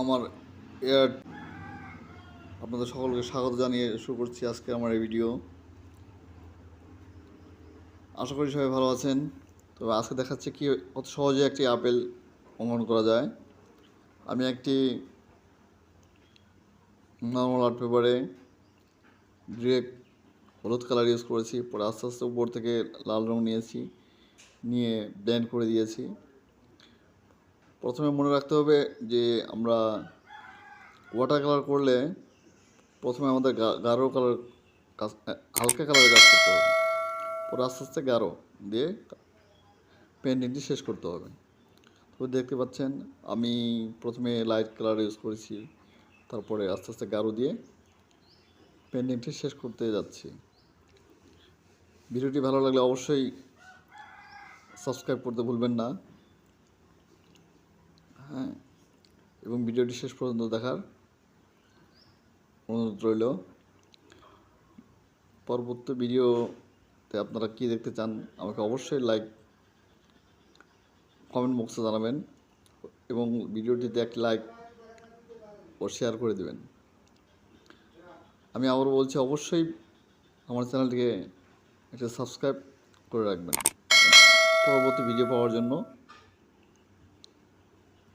আমার এয়ার আপনাদের সকলকে স্বাগত জানিয়ে শুরু করছি আজকে আমার এই ভিডিও আশা করি সবাই ভালো আছেন। তবে আজকে দেখাচ্ছে কি, কত সহজে একটি আপেল অঙ্কন করা যায়। আমি একটি নর্মাল আর্ট পেপারে ডিরেক্ট হলুদ কালার ইউজ করেছি, পরে আস্তে আস্তে উপর থেকে লাল রং নিয়েছি, নিয়ে ব্লেন্ড করে দিয়েছি। প্রথমে মনে রাখতে হবে যে আমরা ওয়াটার কালার করলে প্রথমে আমাদের গাঢ় কালার হালকা কালারের কাজ করতে হবে। পরে আস্তে আস্তে গাঢ় দিয়ে পেন্টিংটি শেষ করতে হবে। তো দেখতে পাচ্ছেন, আমি প্রথমে লাইট কালার ইউজ করেছি, তারপরে আস্তে আস্তে গাঢ় দিয়ে পেন্টিংটি শেষ করতে যাচ্ছি। ভিডিওটি ভালো লাগলে অবশ্যই সাবস্ক্রাইব করতে ভুলবেন না। এবং ভিডিওটি শেষ পর্যন্ত দেখার অনুরোধ রইল। পরবর্তী ভিডিওতে আপনারা কী দেখতে চান, আমাকে অবশ্যই লাইক কমেন্ট বক্সে জানাবেন এবং ভিডিওটিতে একটি লাইক ও শেয়ার করে দেবেন। আমি আবারও বলছি, অবশ্যই আমার চ্যানেলটিকে একটা সাবস্ক্রাইব করে রাখবেন। পরবর্তী ভিডিও পাওয়ার জন্য